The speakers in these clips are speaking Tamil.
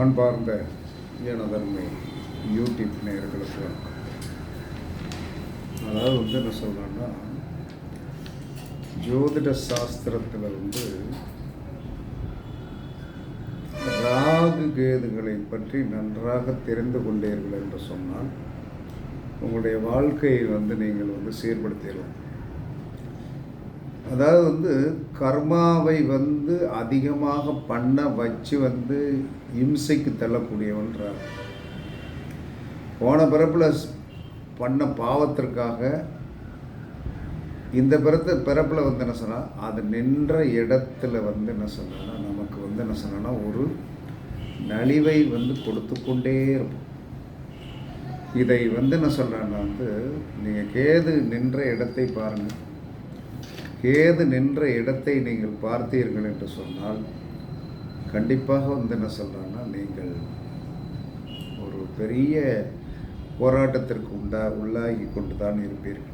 அன்பார்ந்த எனதன்மை யூடியூப் நேர்களுக்கு அதாவது வந்து என்ன சொல்கிறேன்னா ஜோதிட சாஸ்திரத்தில் வந்து ராகு கேதுகளை பற்றி நன்றாக தெரிந்து கொண்டீர்கள் என்று சொன்னால் உங்களுடைய வாழ்க்கையை வந்து நீங்கள் வந்து சீர்படுத்திடலாம். அதாவது வந்து கர்மாவை வந்து அதிகமாக பண்ண வச்சு வந்து இம்சைக்கு தள்ளக்கூடியவன்றார். போன பிறப்பில் பண்ண பாவத்திற்காக இந்த பிறத்த பிறப்பில் வந்து என்ன சொன்னால் அது நின்ற இடத்துல வந்து என்ன சொன்னால் நமக்கு வந்து என்ன சொன்னால் ஒரு நலிவை வந்து கொடுத்து கொண்டே இருப்போம். இதை வந்து என்ன சொல்கிறேன்னா வந்து நீங்கள் கேது நின்ற இடத்தை பாருங்கள் கேது நின்ற இடத்தை நீங்கள் பார்த்தீர்கள் என்று சொன்னால் கண்டிப்பாக வந்து என்ன சொல்கிறேன்னா நீங்கள் ஒரு பெரிய போராட்டத்திற்கு உண்டா உள்ளாகி கொண்டு தான் இருப்பீர்கள்.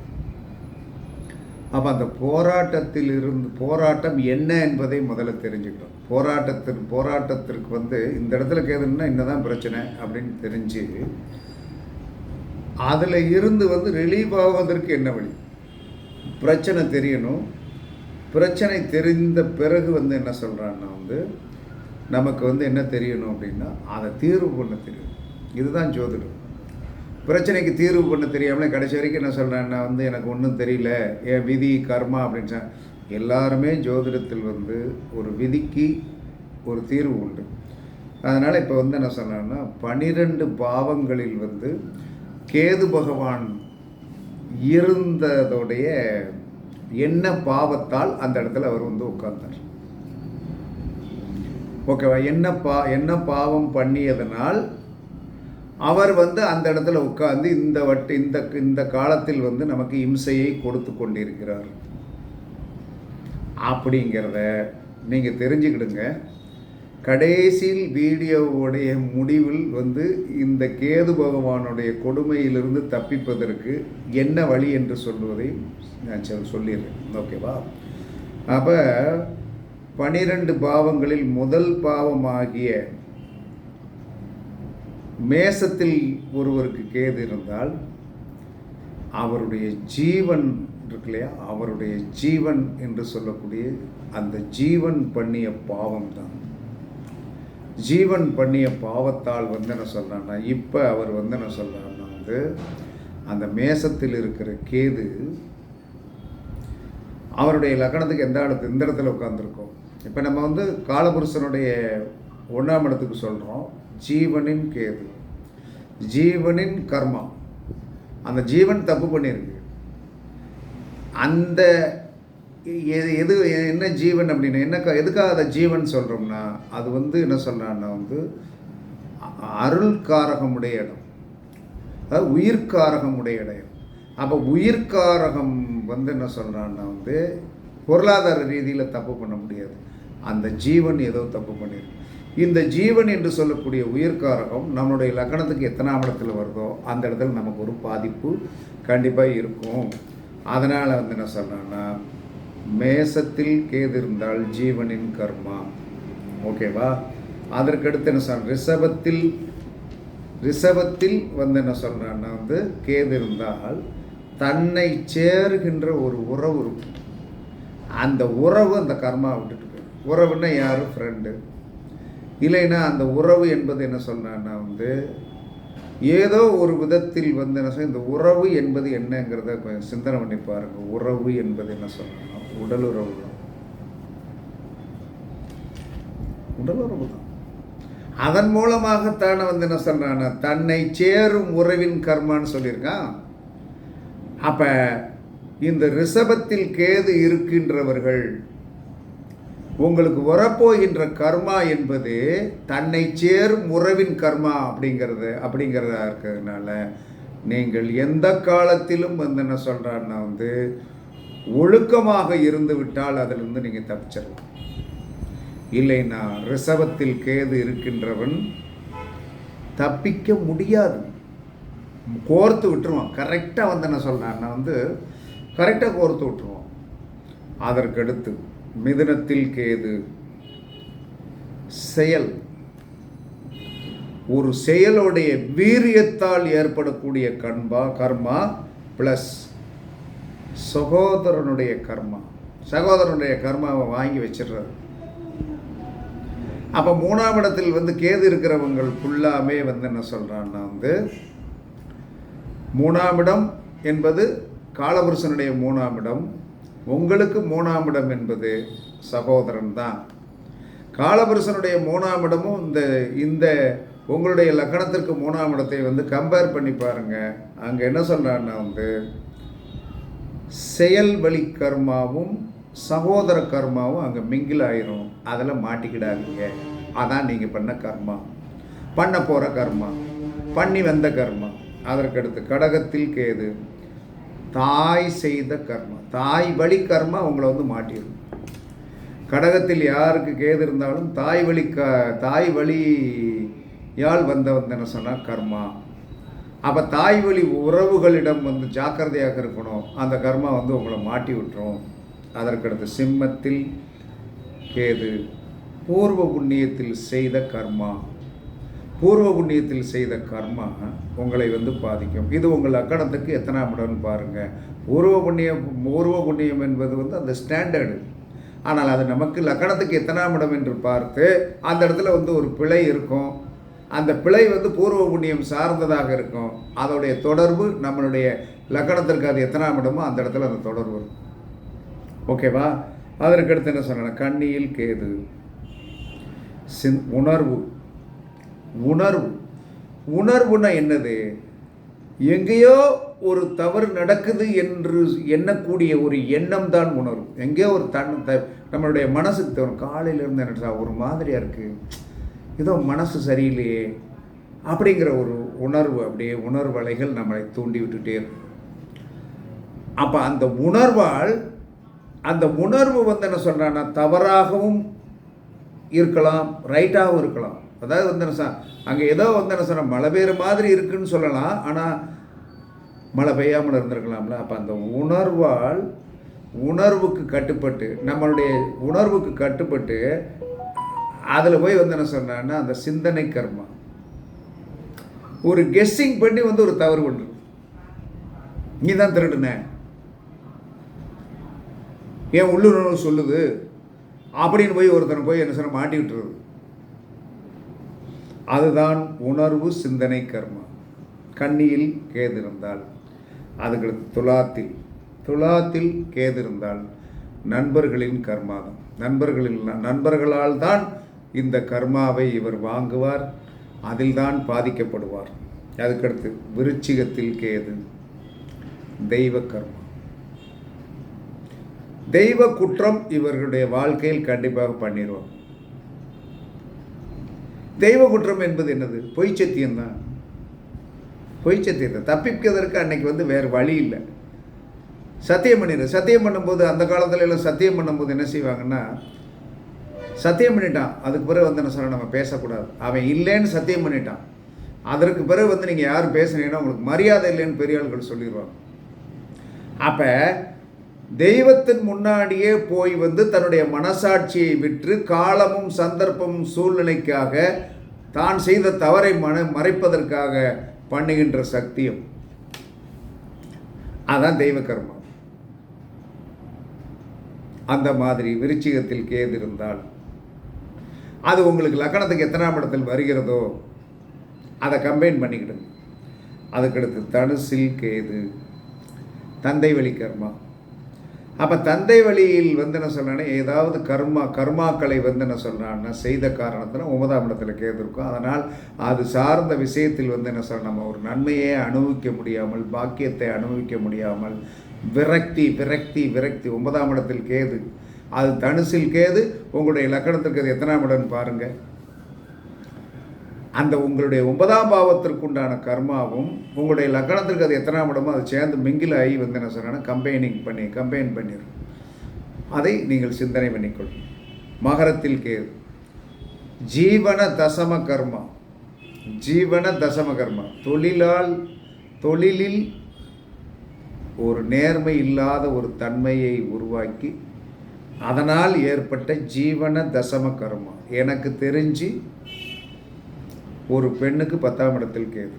அப்போ அந்த போராட்டத்தில் இருந்து போராட்டம் என்ன என்பதை முதல்ல தெரிஞ்சுக்கணும். போராட்டத்தின் போராட்டத்திற்கு வந்து இந்த இடத்துல கேதுன்னா என்னதான் பிரச்சனை அப்படின்னு தெரிஞ்சு அதில் இருந்து வந்து ரிலீவ் ஆவதற்கு என்ன வழி? பிரச்சனை தெரியணும். பிரச்சனை தெரிந்த பிறகு வந்து என்ன சொல்கிறான்னா வந்து நமக்கு வந்து என்ன தெரியணும் அப்படின்னா அதை தீர்வு பண்ண தெரியும். இதுதான் ஜோதிடம். பிரச்சனைக்கு தீர்வு பண்ண தெரியாமலே கடைசி வரைக்கும் என்ன சொல்கிறேன்னா வந்து எனக்கு ஒன்றும் தெரியல என் விதி கர்மா அப்படின்னு சொ எல்லாருமே ஜோதிடத்தில் வந்து ஒரு விதிக்கு ஒரு தீர்வு உண்டு. அதனால் இப்போ வந்து என்ன சொல்கிறேன்னா பனிரெண்டு பாவங்களில் வந்து கேது பகவான் இருந்ததோடைய என்ன பாவத்தால் அந்த இடத்துல அவர் வந்து உட்கார்ந்தார். ஓகேவா என்ன பா என்ன பாவம் பண்ணியதனால் அவர் வந்து அந்த இடத்துல உட்கார்ந்து இந்த வட்டு இந்த இந்த காலத்தில் வந்து நமக்கு இம்சையை கொடுத்து கொண்டிருக்கிறார். அப்படிங்கிறத நீங்கள் தெரிஞ்சுக்கிடுங்க. கடைசியில் வீடியோவுடைய முடிவில் வந்து இந்த கேது பகவானுடைய கொடுமையிலிருந்து தப்பிப்பதற்கு என்ன வழி என்று சொல்வதை நான் சொல்லிடுறேன். ஓகேவா அப்போ பனிரெண்டு பாவங்களில் முதல் பாவமாகிய மேசத்தில் ஒருவருக்கு கேது இருந்தால் அவருடைய ஜீவன் இருக்கு இல்லையா? அவருடைய ஜீவன் என்று சொல்லக்கூடிய அந்த ஜீவன் பண்ணிய பாவம் தான் ஜீவன் பண்ணிய பாவத்தால் வந்து என்ன சொல்கிறான்னா இப்போ அவர் வந்து என்ன சொல்கிறாருன்னா வந்து அந்த மேசத்தில் இருக்கிற கேது அவருடைய லக்கணத்துக்கு எந்த இடத்து எந்த இடத்துல உட்காந்துருக்கோம் இப்போ நம்ம வந்து காலபுருஷனுடைய ஒன்றாம் இடத்துக்கு சொல்கிறோம் ஜீவனின் கேது. ஜீவனின் கர்மா. அந்த ஜீவன் தப்பு பண்ணியிருக்கு. அந்த எது எது என்ன ஜீவன் அப்படின்னா என்ன எதுக்காக அதை ஜீவன் சொல்கிறோம்னா அது வந்து என்ன சொல்கிறான்னா வந்து அருள்காரகமுடைய இடம். அதாவது உயிர்காரகமுடைய இடம். அப்போ உயிர்காரகம் வந்து என்ன சொல்கிறான்னா வந்து பொருளாதார ரீதியில் தப்பு பண்ண முடியாது. அந்த ஜீவன் ஏதோ தப்பு பண்ணிடும் இந்த ஜீவன் என்று சொல்லக்கூடிய உயிர்காரகம் நம்மளுடைய லக்கணத்துக்கு எத்தனாம் இடத்துல வருதோ அந்த இடத்துல நமக்கு ஒரு பாதிப்பு கண்டிப்பாக இருக்கும். அதனால் வந்து என்ன சொல்கிறேன்னா மேசத்தில் கேது இருந்தால் ஜீவனின் கர்மா. ஓகேவா அதற்கடுத்து என்ன சொல்ற ரிஷபத்தில் ரிஷபத்தில் வந்து என்ன சொல்கிறேன்னா வந்து கேது இருந்தால் தன்னை சேருகின்ற ஒரு உறவு இருக்கும். அந்த உறவு அந்த கர்மா விட்டுட்டு போயிடும். உறவுன்னா யார்? ஃப்ரெண்டு இல்லைன்னா அந்த உறவு என்பது என்ன சொல்கிறான்னா வந்து ஏதோ ஒரு விதத்தில் வந்து என்ன சொல்ல இந்த உறவு என்பது என்னங்கிறத கொஞ்சம் சிந்தனை பண்ணி பாருங்க. உறவு என்பது என்ன சொல்லணும் உடல் உறவு தான். உடல் உறவு தான். அதன் மூலமாகத்தானே வந்து என்ன சொல்கிறான்னா தன்னை சேரும் உறவின் கர்மான்னு சொல்லியிருக்கான். அப்போ இந்த ரிஷபத்தில் கேது இருக்கின்றவர்கள் உங்களுக்கு வரப்போகின்ற கர்மா என்பது தன்னை சேரும் உறவின் கர்மா அப்படிங்கிறது அப்படிங்கிறதா இருக்கிறதுனால நீங்கள் எந்த காலத்திலும் வந்து என்ன சொல்கிறான்னா வந்து ஒழுக்கமாக இருந்து விட்டால் அதிலிருந்து நீங்கள் தப்பிச்சிடலாம். இல்லைன்னா ரிசவத்தில் கேது இருக்கின்றவன் தப்பிக்க முடியாது. கோர்த்து விட்டுருவான். கரெக்டாக வந்து என்ன சொல்கிறான்னா வந்து கரெக்டாக கோர்த்து விட்டுருவான். அதற்கடுத்து மிதுனத்தில் கேது செயல். ஒரு செயலுடைய வீரியத்தால் ஏற்படக்கூடிய கண்பா கர்மா ப்ளஸ் சகோதரனுடைய கர்மா. சகோதரனுடைய கர்மாவை வாங்கி வச்சிடுறாரு. அப்போ மூணாம் இடத்தில் வந்து கேது இருக்கிறவங்கள் ஃபுல்லாமே வந்து என்ன சொல்கிறான்னா வந்து மூணாம் இடம் என்பது காலபுருஷனுடைய மூணாம் இடம் உங்களுக்கு மூணாம் இடம் என்பது சகோதரன் தான். காலபுருஷனுடைய மூணாம் இடமும் இந்த இந்த உங்களுடைய லக்கணத்திற்கு மூணாம் இடத்தை வந்து கம்பேர் பண்ணி பாருங்கள் அங்கே என்ன சொல்கிறான்னா வந்து செயல் வழி கர்மாவும் சகோதர கர்மாவும் அங்கே மிங்கில் ஆயிரும். அதில் மாட்டிக்கிடாதீங்க. அதான் நீங்கள் பண்ண கர்மா. பண்ண போகிற கர்மா. பண்ணி வந்த கர்மா. அதற்கடுத்து கடகத்தில் கேது. தாய் செய்த கர்மா. தாய் வழி கர்மா உங்களை வந்து மாட்டிடும் கடகத்தில் யாருக்கு கேது இருந்தாலும் தாய் வழி க தாய் வழியால் வந்தவன் என்ன சொன்னால் கர்மா. அப்போ தாய் வழி உறவுகளிடம் வந்து ஜாக்கிரதையாக இருக்கணும். அந்த கர்மா வந்து உங்களை மாட்டி விட்டுரும். அதற்கடுத்து சிம்மத்தில் கேது பூர்வ புண்ணியத்தில் செய்த கர்மா. பூர்வ புண்ணியத்தில் செய்த கர்மா உங்களை வந்து பாதிக்கும். இது உங்கள் அக்கடத்துக்கு எத்தனாம் இடம்னு பாருங்கள் பூர்வ புண்ணியம் பூர்வ புண்ணியம் என்பது வந்து அந்த ஸ்டாண்டர்டு ஆனால் அது நமக்கு லக்கணத்துக்கு எத்தனாம் இடம் என்று பார்த்து அந்த இடத்துல வந்து ஒரு பிழை இருக்கும். அந்த பிழை வந்து பூர்வ புண்ணியம் சார்ந்ததாக இருக்கும். அதோடைய தொடர்பு நம்மளுடைய லக்கணத்திற்கு அது எத்தனாம் இடமோ அந்த இடத்துல அந்த தொடர்பு இருக்கும். ஓகேவா அதற்கு அடுத்து என்ன சொன்னேன் கண்ணியில் கேது. சின் உணர்வு. உணர்வு. உணர்வுனா என்னது? எங்கேயோ ஒரு தவறு நடக்குது என்று எண்ணக்கூடிய ஒரு எண்ணம் தான் உணரும் எங்கேயோ ஒரு தன் த நம்மளுடைய மனசுக்கு தோணும். காலையிலேருந்து என்ன ஒரு மாதிரியாக இருக்குது ஏதோ மனசு சரியில்லையே அப்படிங்கிற ஒரு உணர்வு அப்படியே உணர்வலைகள் நம்மளை தூண்டி விட்டுட்டே இருக்கும். அப்போ அந்த உணர்வால் அந்த உணர்வு வந்து என்ன சொல்கிறான்னா தவறாகவும் இருக்கலாம் ரைட்டாகவும் இருக்கலாம். அதாவது வந்து என்ன சார் அங்கே ஏதோ வந்து என்ன சொன்னால் மழை பெய்கிற மாதிரி இருக்குன்னு சொல்லலாம். ஆனால் மழை பெய்யாமல் இருந்திருக்கலாம்ல. அப்போ அந்த உணர்வால் உணர்வுக்கு கட்டுப்பட்டு நம்மளுடைய உணர்வுக்கு கட்டுப்பட்டு அதில் போய் வந்து என்ன சொன்னான்னா அந்த சிந்தனை கர்மா. ஒரு கெஸ்ஸிங் பண்ணி வந்து ஒரு தவறு பண்ணுறது நீ தான் திருடுன. என் உள்ளுணர்வு சொல்லுது? அப்படின்னு போய் ஒருத்தனை போய் என்ன சொன்ன மாட்டி விட்டுறது அதுதான் உணர்வு சிந்தனை கர்மா. கண்ணியில் கேது இருந்தால் அதுக்கடுத்து துலாத்தில் துலாத்தில் கேது இருந்தால் நண்பர்களின் கர்மாதம் நண்பர்களில் நண்பர்களால் தான் இந்த கர்மாவை இவர் வாங்குவார் அதில்தான் பாதிக்கப்படுவார். அதுக்கடுத்து விருச்சிகத்தில் கேது தெய்வ கர்மா. தெய்வ குற்றம் இவர்களுடைய வாழ்க்கையில் கண்டிப்பாக பண்ணிடுவார். தெய்வ குற்றம் என்பது என்னது? பொய் சத்தியம்தான் பொய் சத்தியத்தை தப்பிப்பதற்கு அன்னைக்கு வந்து வேறு வழி இல்லை. சத்தியம் பண்ணிடு. சத்தியம் பண்ணும்போது அந்த காலத்துல எல்லாம் சத்தியம் பண்ணும்போது என்ன செய்வாங்கன்னா சத்தியம் பண்ணிட்டான். அதுக்கு பிறகு வந்து என்ன சொல்ல நம்ம பேசக்கூடாது. அவன் இல்லைன்னு சத்தியம் பண்ணிட்டான். அதற்கு பிறகு வந்து நீங்கள் யார் பேசுனீங்கன்னா உங்களுக்கு மரியாதை இல்லைன்னு பெரிய ஆள்கள் சொல்லிடுவாங்க. அப்போ தெய்வத்தின் முன்னாடியே போய் வந்து தன்னுடைய மனசாட்சியை விற்று காலமும் சந்தர்ப்பமும் சூழ்நிலைக்காக தான் செய்த தவறை மன மறைப்பதற்காக பண்ணுகின்ற சக்தியும் அதான் தெய்வ கர்மம் அந்த மாதிரி விருச்சிகத்தில் கேது இருந்தால் அது உங்களுக்கு லக்கணத்துக்கு எத்தனாம் இடத்தில் வருகிறதோ அதை கம்பைன் பண்ணிக்கிடுங்க அதுக்கடுத்து தனுசில் கேது தந்தை வழி கர்மா. அப்போ தந்தை வழியில் வந்து என்ன சொல்கிறேன்னா ஏதாவது கர்மா கர்மாக்களை வந்து என்ன சொன்னான்னா செய்த காரணத்தில் ஒன்பதாம் இடத்துல கேது இருக்கும் அதனால் அது சார்ந்த விஷயத்தில் வந்து என்ன சொல்ல நம்ம ஒரு நன்மையை அனுபவிக்க முடியாமல் பாக்கியத்தை அனுபவிக்க முடியாமல் விரக்தி விரக்தி விரக்தி ஒன்பதாம் இடத்தில் கேது அது தனுசில் கேது உங்களுடைய லக்கணத்திற்கு அது எத்தனாம் இடம்னு பாருங்கள் அந்த உங்களுடைய ஒன்பதாம் பாவத்திற்குண்டான கர்மாவும் உங்களுடைய லக்கணத்திற்கு அது எத்தனாம் இடமோ அது சேர்ந்து மிங்கில் ஆகி வந்து என்ன சொன்னா கம்பைனிங் பண்ணி கம்பைன் பண்ணிடும் அதை நீங்கள் சிந்தனை பண்ணிக்கொள்ளும் மகரத்தில் கேது. ஜீவன தசம கர்மா. ஜீவன தசம கர்மா. தொழிலால் தொழிலில் ஒரு நேர்மை இல்லாத ஒரு தன்மையை உருவாக்கி அதனால் ஏற்பட்ட ஜீவன தசம கர்மம் எனக்கு தெரிஞ்சு ஒரு பெண்ணுக்கு பத்தாம் இடத்தில் கேது.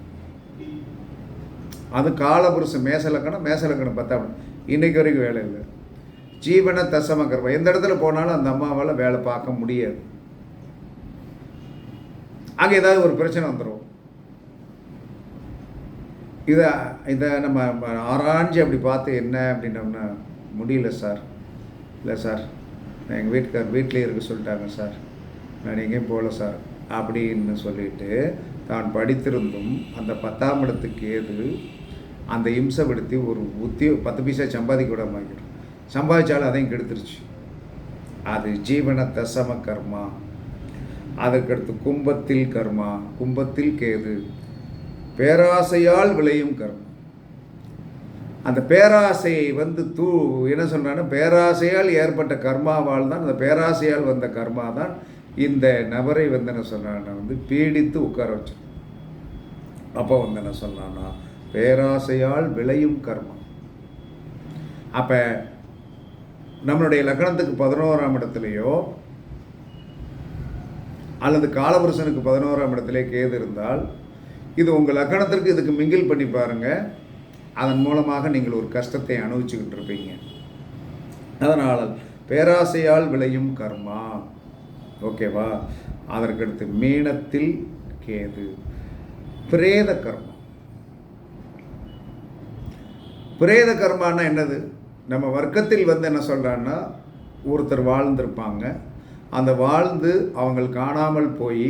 அது காலபுருஷன் மேசலக்கணம் மேசலக்கணம் பத்தாம் இடம். இன்னைக்கு வரைக்கும் வேலை இல்லை. ஜீவன தசம கர்மம் எந்த இடத்துல போனாலும் அந்த அம்மாவால் வேலை பார்க்க முடியாது. அங்கே ஏதாவது ஒரு பிரச்சனை வந்துடும் இதை இதை நம்ம ஆராய்ஞ்சு அப்படி பார்த்து என்ன அப்படின்னோம்னா முடியல சார். இல்லை சார். நான் எங்கள் வீட்டுக்கார் வீட்டிலே இருக்க சொல்லிட்டாங்க சார். நான் எங்கேயும் போகல சார். அப்படின்னு சொல்லிட்டு தான் படித்திருந்தும் அந்த பத்தாம் இடத்துக்கு ஏது அந்த இம்சப்படுத்தி ஒரு உத்தி பத்து பைசா சம்பாதிக்க விட மாட்டோம் சம்பாதிச்சாலும் அதையும் கெடுத்துருச்சு அது ஜீவன தசம கர்மா. அதற்கடுத்து கும்பத்தில் கர்மா. கும்பத்தில் கேது பேராசையால் விளையும் கர்மா. அந்த பேராசையை வந்து தூ என்ன சொல்கிறான்னா பேராசையால் ஏற்பட்ட கர்மாவால் தான் அந்த பேராசையால் வந்த கர்மா தான் இந்த நபரை வந்து என்ன சொல்றான்னா வந்து பீடித்து உட்கார வச்சு அப்போ வந்து என்ன சொல்றான்னா பேராசையால் விளையும் கர்மம் அப்போ நம்மளுடைய லக்னத்துக்கு பதினோராம் இடத்துலையோ அல்லது காலபுருஷனுக்கு பதினோராம் இடத்துலேயே கேது இருந்தால் இது உங்கள் லக்கணத்திற்கு இதுக்கு மிங்கில் பண்ணி பாருங்கள் அதன் மூலமாக நீங்கள் ஒரு கஷ்டத்தை அனுபவிச்சுக்கிட்டு இருப்பீங்க அதனால் பேராசையால் விளையும் கர்மா. ஓகேவா? அதற்கடுத்து மீனத்தில் கேது. பிரேத கர்மம் பிரேத கர்மானா என்னது? நம்ம வர்க்கத்தில் வந்து என்ன சொல்கிறான்னா ஒருத்தர் வாழ்ந்திருப்பாங்க. அந்த வாழ்ந்து அவங்க காணாமல் போய்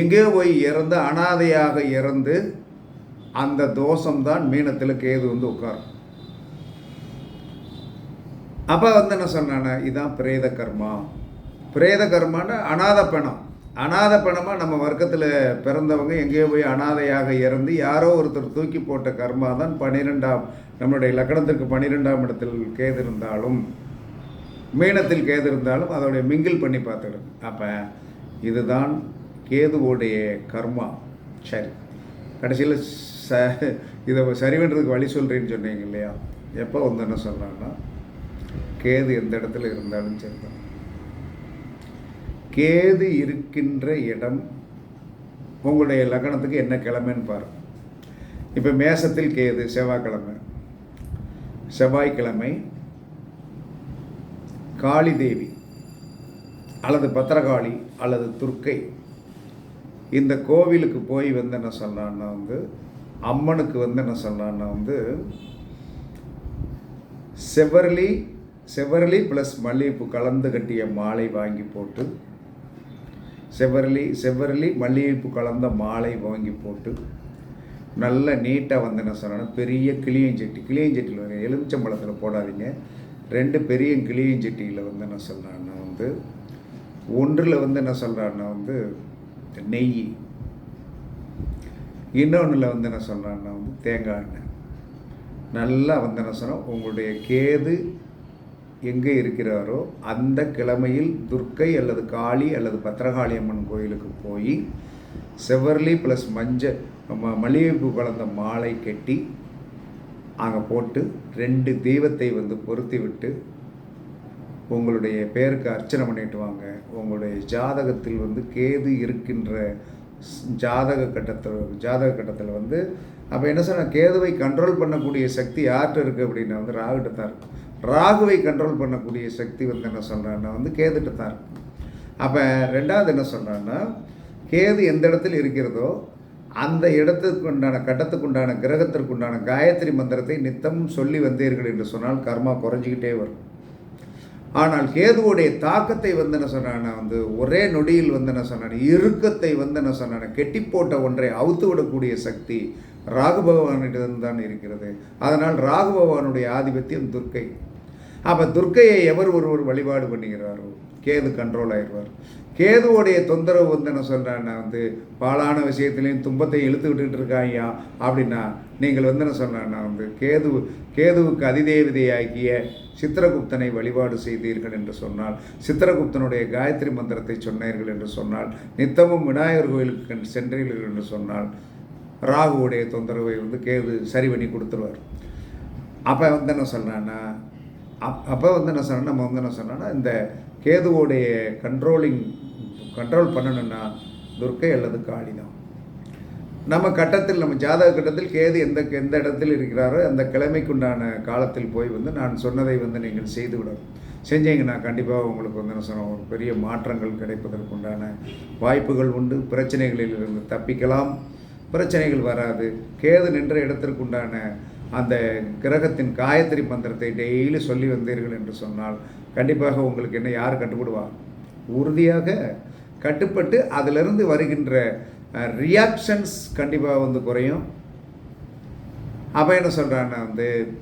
எங்கேயோ போய் இறந்து அனாதையாக இறந்து அந்த தோஷம்தான் மீனத்தில் கேது வந்து உட்காரும். அப்போ வந்து என்ன சொன்னானே இதுதான் பிரேத கர்மா. பிரேத கர்மான்னு அநாத பணம். அநாத பணமாக நம்ம வர்க்கத்தில் பிறந்தவங்க எங்கேயோ போய் அனாதையாக இறந்து யாரோ ஒருத்தர் தூக்கி போட்ட கர்மா தான் பன்னிரெண்டாம் நம்மளுடைய லக்கணத்துக்கு பன்னிரெண்டாம் இடத்தில் கேது இருந்தாலும் மீனத்தில் கேது இருந்தாலும் அதோடைய மிங்கில் பண்ணி பார்த்துடும் அப்போ இதுதான் கேதுவோடைய கர்மா. சரி. கடைசியில் ச இதை சரி பண்ணுறதுக்கு வழி சொல்கிறேன்னு சொன்னீங்க இல்லையா? எப்போ வந்து என்ன சொல்கிறாங்கன்னா கேது எந்த இடத்துல இருந்தாலும் சரிதான். கேது இருக்கின்ற இடம் உங்களுடைய லக்னத்துக்கு என்ன கிழமைன்னு பாருங்க இப்போ மேசத்தில் கேது செவ்வாய்க்கிழமை. செவ்வாய்க்கிழமை காளி தேவி அல்லது பத்திரகாளி அல்லது துர்க்கை இந்த கோவிலுக்கு போய் வந்து என்ன சொல்லலான்னா வந்து அம்மனுக்கு வந்து என்ன சொல்லலான்னா வந்து செவரளி செவரளி ப்ளஸ் மல்லிகைப்பூ கலந்து கட்டிய மாலை வாங்கி போட்டு செவரளி செவ்வரளி மல்லிகைப்பூ கலந்த மாலை வாங்கி போட்டு நல்ல நீட்டாக வந்து என்ன சொன்னா பெரிய கிளியஞ்சட்டி கிளியஞ்செட்டியில் வந்து எலுமிச்சம்பழத்தில் போடாதீங்க. ரெண்டு பெரிய கிளியஞ்செட்டியில் வந்து என்ன சொல்கிறான்னா வந்து ஒன்றில் வந்து என்ன சொல்கிறான்னா வந்து நெய். இன்னொன்றில் வந்து என்ன சொல்கிறான்னா வந்து தேங்காய் எண்ணெய். நல்லா வந்து என்ன சொன்னால் உங்களுடைய கேது எங்கே இருக்கிறாரோ அந்த கிழமையில் துர்க்கை அல்லது காளி அல்லது பத்திரகாளி அம்மன் கோயிலுக்கு போய் செவ்வர்லி ப்ளஸ் மஞ்சள் ம- மல்லிகைப்பூ கலந்த மாலை கட்டி அங்கே போட்டு ரெண்டு தெய்வத்தை வந்து பொருத்தி விட்டு உங்களுடைய பெயருக்கு அர்ச்சனை பண்ணிட்டு வாங்க. உங்களுடைய ஜாதகத்தில் வந்து கேது இருக்கின்ற ஜாதக கட்டத்தில் ஜாதக கட்டத்தில் வந்து அப்போ என்ன சொன்னால் கேதுவை கண்ட்ரோல் பண்ணக்கூடிய சக்தி யார்கிட்ட இருக்குது அப்படின்னா வந்து ராகுகிட்ட தான் இருக்கும் ராகுவை கண்ட்ரோல் பண்ணக்கூடிய சக்தி வந்து என்ன சொல்கிறான்னா வந்து கேதுகிட்ட தான் இருக்கும் அப்போ ரெண்டாவது என்ன சொல்கிறான்னா கேது எந்த இடத்தில் இருக்கிறதோ அந்த இடத்துக்கு உண்டான கட்டத்துக்கு உண்டான கிரகத்திற்கு உண்டான காயத்ரி மந்திரத்தை நித்தமும் சொல்லி வந்தீர்கள் என்று சொன்னால் கர்மா குறைஞ்சிக்கிட்டே வரும். ஆனால் கேதுவுடைய தாக்கத்தை வந்து என்ன சொன்னான்னா வந்து ஒரே நொடியில் வந்து என்ன சொன்னான் இறுக்கத்தை வந்து என்ன சொன்னான் கெட்டி போட்ட ஒன்றை அவுத்து விடக்கூடிய சக்தி ராகு பகவானிடம் தான் இருக்கிறது. அதனால் ராகு பகவானுடைய ஆதிபத்தியம் துர்க்கை. அப்போ துர்க்கையை எவர் ஒருவர் வழிபாடு பண்ணுகிறாரோ? கேது கண்ட்ரோல் ஆயிடுவார். கேதுவோடைய தொந்தரவு வந்து என்ன சொல்கிறான்னா வந்து பாலான விஷயத்துலையும் துன்பத்தை இழுத்து விட்டுக்கிட்டு இருக்காயா அப்படின்னா நீங்கள் வந்து என்ன சொல்கிறேன்னா வந்து கேது கேதுவுக்கு அதிதேவதையாகிய சித்திரகுப்தனை வழிபாடு செய்தீர்கள் என்று சொன்னால் சித்திரகுப்தனுடைய காயத்ரி மந்திரத்தை சொன்னீர்கள் என்று சொன்னால் நித்தமும் விநாயகர் கோயிலுக்கு சென்றீர்கள் என்று சொன்னால் ராகுவுடைய தொந்தரவை வந்து கேது சரி பண்ணி கொடுத்துருவார். அப்போ வந்து என்ன சொல்கிறேன்னா அப் அப்போ வந்து என்ன சொன்னா நம்ம வந்து என்ன சொன்னோன்னா இந்த கேதுவோடைய கண்ட்ரோலிங் கண்ட்ரோல் பண்ணணும்னா துர்க்கை அல்லது காளி தான் நம்ம கட்டத்தில் நம்ம ஜாதக கட்டத்தில் கேது எந்த எந்த இடத்தில் இருக்கிறாரோ அந்த கிழமைக்குண்டான காலத்தில் போய் வந்து நான் சொன்னதை வந்து நீங்கள் செய்து விடணும் செஞ்சீங்கன்னா கண்டிப்பாக உங்களுக்கு வந்து என்ன சொன்ன ஒரு பெரிய மாற்றங்கள் கிடைப்பதற்குண்டான வாய்ப்புகள் உண்டு. பிரச்சனைகளில் இருந்து தப்பிக்கலாம். பிரச்சனைகள் வராது. கேது நின்ற இடத்திற்குண்டான அந்த கிரகத்தின் காயத்ரி மந்திரத்தை டெய்லி சொல்லி வந்தீர்கள் என்று சொன்னால் கண்டிப்பாக உங்களுக்கு என்ன யார் கட்டுப்படுவா? உறுதியாக கட்டுப்பட்டு அதிலிருந்து வருகின்ற ரியாக்ஷன்ஸ் கண்டிப்பாக வந்து குறையும். அப்போ என்ன சொல்கிறான்னா வந்து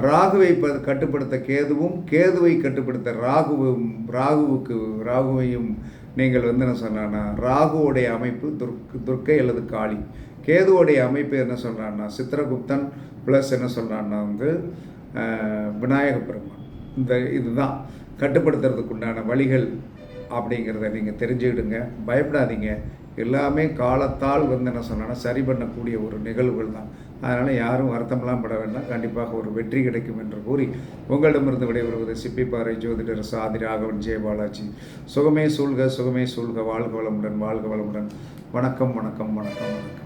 ராகுவை ப- கட்டுப்படுத்த கேதுவும் கேதுவை கட்டுப்படுத்த ராகுவும் ராகுவுக்கு ராகுவையும் நீங்கள் வந்து என்ன சொன்னான்னா ராகுவோடைய அமைப்பு துர்க் துர்க்கை அல்லது காளி. கேதுவோடைய அமைப்பு என்ன சொல்கிறான்னா சித்திரகுப்தன் ப்ளஸ் என்ன சொல்கிறான்னா வந்து விநாயக பெருமான். இந்த இதுதான். கட்டுப்படுத்துறதுக்கு உண்டான வழிகள் அப்படிங்கிறத நீங்கள் தெரிஞ்சுக்கிடுங்க. பயப்படாதீங்க. எல்லாமே காலத்தால் வந்து என்ன சொன்னா சரி பண்ணக்கூடிய ஒரு நிகழ்வுகள் தான். அதனால் யாரும் வருத்தம்லாம் பட வேண்டாம். கண்டிப்பாக ஒரு வெற்றி கிடைக்கும் என்று கூறி உங்களிடமிருந்து விடைபெறுவது சிப்பிப்பாறை ஜோதிடர் சாதி ராகவன் ஜெயபாலாஜி சுகமே சூழ்க சுகமே சூழ்க. வாழ்க வளமுடன் வாழ்க வளமுடன். வணக்கம் வணக்கம் வணக்கம் வணக்கம்.